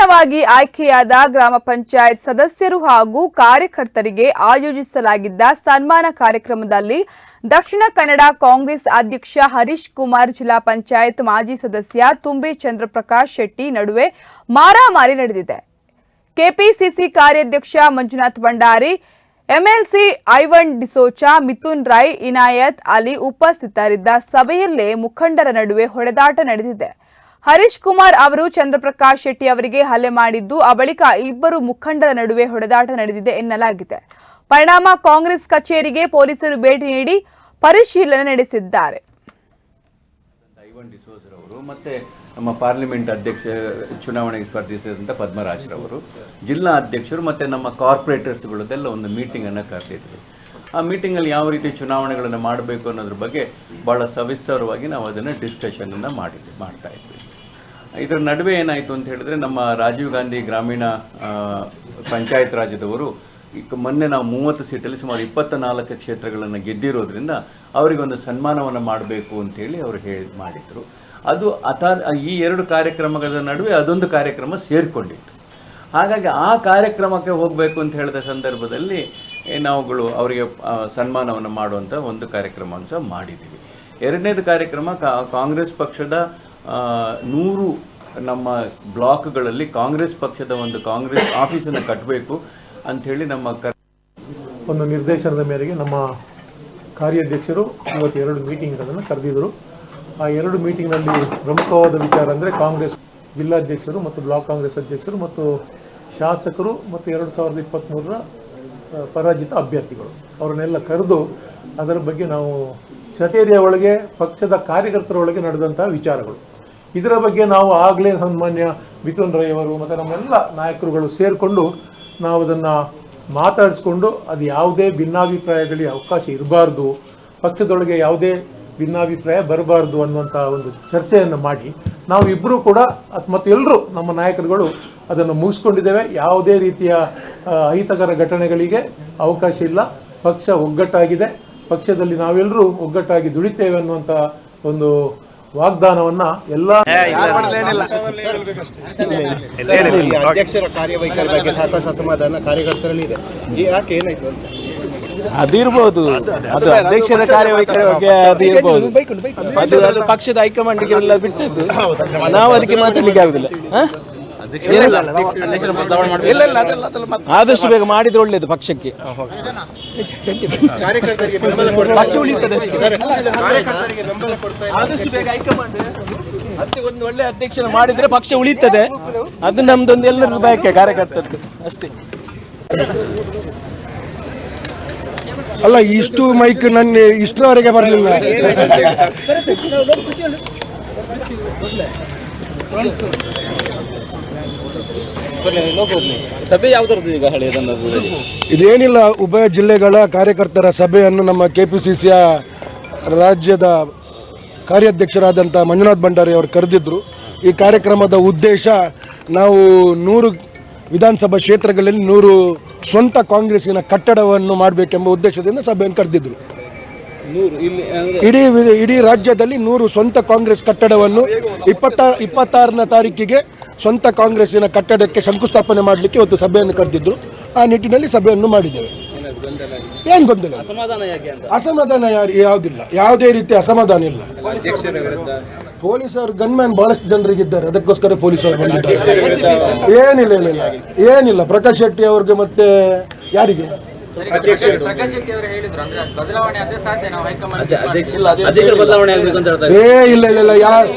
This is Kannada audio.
ನೂತನವಾಗಿ ಆಯ್ಕೆಯಾದ ಗ್ರಾಮ ಪಂಚಾಯತ್ ಸದಸ್ಯರು ಹಾಗೂ ಕಾರ್ಯಕರ್ತರಿಗೆ ಆಯೋಜಿಸಲಾಗಿದ್ದ ಸನ್ಮಾನ ಕಾರ್ಯಕ್ರಮದಲ್ಲಿ ದಕ್ಷಿಣ ಕನ್ನಡ ಕಾಂಗ್ರೆಸ್ ಅಧ್ಯಕ್ಷ ಹರೀಶ್ ಕುಮಾರ್ ಜಿಲ್ಲಾ ಪಂಚಾಯತ್ ಮಾಜಿ ಸದಸ್ಯ ತುಂಬೆ ಚಂದ್ರಪ್ರಕಾಶ್ ಶೆಟ್ಟಿ ನಡುವೆ ಮಾರಾಮಾರಿ ನಡೆದಿದೆ. ಕೆಪಿಸಿಸಿ ಕಾರ್ಯಾಧ್ಯಕ್ಷ ಮಂಜುನಾಥ್ ಭಂಡಾರಿ, ಎಂಎಲ್ಸಿ ಐವನ್ ಡಿಸೋಚಾ, ಮಿಥುನ್ ರೈ, ಇನಾಯತ್ ಅಲಿ ಉಪಸ್ಥಿತರಿದ್ದ ಸಭೆಯಲ್ಲೇ ಮುಖಂಡರ ನಡುವೆ ಹೊಡೆದಾಟ ನಡೆದಿದೆ. ಹರೀಶ್ ಕುಮಾರ್ ಅವರು ಚಂದ್ರಪ್ರಕಾಶ್ ಶೆಟ್ಟಿ ಅವರಿಗೆ ಹಲ್ಲೆ ಮಾಡಿದ್ದು, ಆ ಬಳಿಕ ಇಬ್ಬರು ಮುಖಂಡರ ನಡುವೆ ಹೊಡೆದಾಟ ನಡೆದಿದೆ ಎನ್ನಲಾಗಿದೆ. ಪರಿಣಾಮ ಕಾಂಗ್ರೆಸ್ ಕಚೇರಿಗೆ ಪೊಲೀಸರು ಭೇಟಿ ನೀಡಿ ಪರಿಶೀಲನೆ ನಡೆಸಿದ್ದಾರೆ. ಮತ್ತೆ ನಮ್ಮ ಪಾರ್ಲಿಮೆಂಟ್ ಅಧ್ಯಕ್ಷ, ಚುನಾವಣೆಗೆ ಸ್ಪರ್ಧಿಸಿದಂಥ ಪದ್ಮರಾಜರವರು, ಜಿಲ್ಲಾ ಅಧ್ಯಕ್ಷರು ಮತ್ತು ನಮ್ಮ ಕಾರ್ಪೊರೇಟರ್ಸ್ಗಳದೆಲ್ಲ ಒಂದು ಮೀಟಿಂಗನ್ನು ಕರೆದಿದ್ರು ಆ ಮೀಟಿಂಗಲ್ಲಿ ಯಾವ ರೀತಿ ಚುನಾವಣೆಗಳನ್ನು ಮಾಡಬೇಕು ಅನ್ನೋದ್ರ ಬಗ್ಗೆ ಭಾಳ ಸವಿಸ್ತಾರವಾಗಿ ನಾವು ಅದನ್ನು ಡಿಸ್ಕಷನನ್ನು ಮಾಡಿದ್ವಿ, ಮಾಡ್ತಾ ಇದ್ವಿ. ಇದರ ನಡುವೆ ಏನಾಯಿತು ಅಂತ ಹೇಳಿದ್ರೆ ನಮ್ಮ ರಾಜೀವ್ ಗಾಂಧಿ ಗ್ರಾಮೀಣ ಪಂಚಾಯತ್ ರಾಜ್ಯದವರು ಈಗ ಮೊನ್ನೆ ನಾವು ಮೂವತ್ತು ಸೀಟಲ್ಲಿ ಸುಮಾರು ಇಪ್ಪತ್ತ ನಾಲ್ಕು ಕ್ಷೇತ್ರಗಳನ್ನು ಗೆದ್ದಿರೋದ್ರಿಂದ ಅವರಿಗೊಂದು ಸನ್ಮಾನವನ್ನು ಮಾಡಬೇಕು ಅಂತೇಳಿ ಅವರು ಹೇಳಿ ಮಾಡಿದರು. ಅದು ಅಥ ಈ ಎರಡು ಕಾರ್ಯಕ್ರಮಗಳ ನಡುವೆ ಅದೊಂದು ಕಾರ್ಯಕ್ರಮ ಸೇರಿಕೊಂಡಿತ್ತು. ಹಾಗಾಗಿ ಆ ಕಾರ್ಯಕ್ರಮಕ್ಕೆ ಹೋಗಬೇಕು ಅಂತ ಹೇಳಿದ ಸಂದರ್ಭದಲ್ಲಿ ನಾವುಗಳು ಅವರಿಗೆ ಸನ್ಮಾನವನ್ನು ಮಾಡುವಂಥ ಒಂದು ಕಾರ್ಯಕ್ರಮವನ್ನು ಸಹ ಮಾಡಿದ್ದೀವಿ. ಎರಡನೇದು ಕಾರ್ಯಕ್ರಮ ಕಾಂಗ್ರೆಸ್ ಪಕ್ಷದ ನೂರು ನಮ್ಮ ಬ್ಲಾಕ್ಗಳಲ್ಲಿ ಕಾಂಗ್ರೆಸ್ ಪಕ್ಷದ ಒಂದು ಕಾಂಗ್ರೆಸ್ ಆಫೀಸನ್ನು ಕಟ್ಟಬೇಕು ಅಂಥೇಳಿ ನಮ್ಮ ಒಂದು ನಿರ್ದೇಶನದ ಮೇರೆಗೆ ನಮ್ಮ ಕಾರ್ಯಾಧ್ಯಕ್ಷರು ಇವತ್ತು ಎರಡು ಮೀಟಿಂಗ್ಗಳನ್ನು ಕರೆದಿದ್ದರು. ಆ ಎರಡು ಮೀಟಿಂಗ್ನಲ್ಲಿ ಪ್ರಮುಖವಾದ ವಿಚಾರ ಅಂದರೆ ಕಾಂಗ್ರೆಸ್ ಜಿಲ್ಲಾಧ್ಯಕ್ಷರು ಮತ್ತು ಬ್ಲಾಕ್ ಕಾಂಗ್ರೆಸ್ ಅಧ್ಯಕ್ಷರು ಮತ್ತು ಶಾಸಕರು ಮತ್ತು ಎರಡು ಸಾವಿರದ ಇಪ್ಪತ್ತ್ಮೂರರ ಪರಾಜಿತ ಅಭ್ಯರ್ಥಿಗಳು. ಅವರನ್ನೆಲ್ಲ ಕರೆದು ಅದರ ಬಗ್ಗೆ ನಾವು ಚಟೇರಿಯ ಒಳಗೆ, ಪಕ್ಷದ ಕಾರ್ಯಕರ್ತರ ಒಳಗೆ ನಡೆದಂತಹ ವಿಚಾರಗಳು. ಇದರ ಬಗ್ಗೆ ನಾವು ಆಗಲೇ ಸನ್ಮಾನ್ಯ ಮಿಥುನ್ ರೈ ಅವರು ಮತ್ತು ನಮ್ಮೆಲ್ಲ ನಾಯಕರುಗಳು ಸೇರಿಕೊಂಡು ನಾವು ಅದನ್ನು ಮಾತಾಡಿಸ್ಕೊಂಡು ಅದು ಯಾವುದೇ ಭಿನ್ನಾಭಿಪ್ರಾಯಗಳಿಗೆ ಅವಕಾಶ ಇರಬಾರ್ದು, ಪಕ್ಷದೊಳಗೆ ಯಾವುದೇ ಭಿನ್ನಾಭಿಪ್ರಾಯ ಬರಬಾರ್ದು ಅನ್ನುವಂಥ ಒಂದು ಚರ್ಚೆಯನ್ನು ಮಾಡಿ ನಾವು ಇಬ್ಬರೂ ಕೂಡ ಮತ್ತು ಎಲ್ಲರೂ ನಮ್ಮ ನಾಯಕರುಗಳು ಅದನ್ನು ಮುಗಿಸ್ಕೊಂಡಿದ್ದೇವೆ. ಯಾವುದೇ ರೀತಿಯ ಅಹಿತಕರ ಘಟನೆಗಳಿಗೆ ಅವಕಾಶ ಇಲ್ಲ. ಪಕ್ಷ ಒಗ್ಗಟ್ಟಾಗಿದೆ. ಪಕ್ಷದಲ್ಲಿ ನಾವೆಲ್ಲರೂ ಒಗ್ಗಟ್ಟಾಗಿ ದುಡಿತೇವೆ ಅನ್ನುವಂಥ ಒಂದು ವಾಗ್ದಾನವನ್ನು ಎಲ್ಲ ಅಧ್ಯಕ್ಷರ ಕಾರ್ಯವೈಖರಿ ಬಗ್ಗೆ ಸಾಕಷ್ಟು ಅಸಮಾಧಾನ ಕಾರ್ಯಕರ್ತರಲ್ಲಿ ಇದೆ. ಈ ಯಾಕೆ ಏನಾಯ್ತು ಅಂತ? ಅದಿರ್ಬೋದು ಅದು ಅಧ್ಯಕ್ಷರ ಕಾರ್ಯವೈಖರಿ ಬಗ್ಗೆ ಅದು ಇರ್ಬೋದು. ಅದು ಪಕ್ಷದ ಹೈಕಮಾಂಡ್ ಎಲ್ಲ ಬಿಟ್ಟಿದ್ದು ನಾವು ಅದಕ್ಕೆ ಮಾತಾಡ್ಲಿಕ್ಕೆ ಆಗುದಿಲ್ಲ. ಆದಷ್ಟು ಬೇಗ ಮಾಡಿದ್ರೆ ಒಳ್ಳೇದು ಪಕ್ಷಕ್ಕೆ. ಕಾರ್ಯಕರ್ತರಿಗೆ ಬೆಂಬಲ ಕೊಡ್ತಾ ಪಕ್ಷ ಉಳಿತದೆ ಕಾರ್ಯಕರ್ತರಿಗೆ ಬೆಂಬಲ ಕೊಡ್ತಾ ಆದಷ್ಟು ಬೇಗ ಹೈಕಮಾಂಡ್ ಮತ್ತೆ ಒಂದು ಒಳ್ಳೆ ಅಧ್ಯಕ್ಷನ ಮಾಡಿದ್ರೆ ಪಕ್ಷ ಉಳಿತದೆ. ಅದು ನಮ್ದೊಂದು ಎಲ್ಲರಿಗೂ ಬಯಕೆ ಕಾರ್ಯಕರ್ತದ್ದು. ಅಷ್ಟೇ. ಅಲ್ಲ ಇಷ್ಟು ಮೈಕ್ ನನ್ನ ಇಷ್ಟರವರೆಗೆ ಬರಲಿಲ್ಲ. ಸಭೆ ಈಗ ಇದೇನಿಲ್ಲ, ಉಭಯ ಜಿಲ್ಲೆಗಳ ಕಾರ್ಯಕರ್ತರ ಸಭೆಯನ್ನು ನಮ್ಮ ಕೆ ಪಿ ಸಿ ಸಿಯ ರಾಜ್ಯದ ಕಾರ್ಯಾಧ್ಯಕ್ಷರಾದಂಥ ಮಂಜುನಾಥ್ ಭಂಡಾರಿ ಅವರು ಕರೆದಿದ್ದರು ಈ ಕಾರ್ಯಕ್ರಮದ ಉದ್ದೇಶ ನಾವು ನೂರು ವಿಧಾನಸಭಾ ಕ್ಷೇತ್ರಗಳಲ್ಲಿ ನೂರು ಸ್ವಂತ ಕಾಂಗ್ರೆಸ್ಸಿನ ಕಟ್ಟಡವನ್ನು ಮಾಡಬೇಕೆಂಬ ಉದ್ದೇಶದಿಂದ ಸಭೆಯನ್ನು ಕರೆದಿದ್ದರು ಇಡೀ ಇಡೀ ರಾಜ್ಯದಲ್ಲಿ ನೂರು ಸ್ವಂತ ಕಾಂಗ್ರೆಸ್ ಕಟ್ಟಡವನ್ನು ಇಪ್ಪತ್ತಾರು ಇಪ್ಪತ್ತಾರನೇ ತಾರೀಕಿಗೆ ಸ್ವಂತ ಕಾಂಗ್ರೆಸ್ಸಿನ ಕಟ್ಟಡಕ್ಕೆ ಶಂಕುಸ್ಥಾಪನೆ ಮಾಡಲಿಕ್ಕೆ ಒಂದು ಸಭೆಯನ್ನು ಕರೆದಿದ್ದರು ಆ ನಿಟ್ಟಿನಲ್ಲಿ ಸಭೆಯನ್ನು ಮಾಡಿದ್ದೇವೆ. ಏನು ಗೊಂದಲ ಅಸಮಾಧಾನ ಯಾರು ಯಾವುದಿಲ್ಲ. ಯಾವುದೇ ರೀತಿ ಅಸಮಾಧಾನ ಇಲ್ಲ. ಪೊಲೀಸರು ಗನ್ಮ್ಯಾನ್ ಬಹಳಷ್ಟು ಜನರಿಗಿದ್ದಾರೆ. ಅದಕ್ಕೋಸ್ಕರ ಪೊಲೀಸರು ಬಂದಿದ್ದಾರೆ. ಏನಿಲ್ಲ ಏನಿಲ್ಲ. ಏನಿಲ್ಲ. ಪ್ರಕಾಶ್ ಶೆಟ್ಟಿ ಅವ್ರಿಗೆ ಮತ್ತೆ ಯಾರಿಗೆ? ಪ್ರಕಾಶ್ ಶೆಟ್ಟಿ ಅವರು ಹೇಳಿದ್ರು ಅಂದ್ರೆ ಬದಲಾವಣೆ ಆದ್ರೆ ಸಾಧ್ಯ ನಾವು ಹೈಕಮಾಂಡ್ ಅಧ್ಯಕ್ಷರ ಬದಲಾವಣೆ ಆಗ್ಬೇಕು ಅಂತ ಹೇಳ್ತಾರೆ ಏ ಇಲ್ಲ ಇಲ್ಲ ಇಲ್ಲ ಯಾರು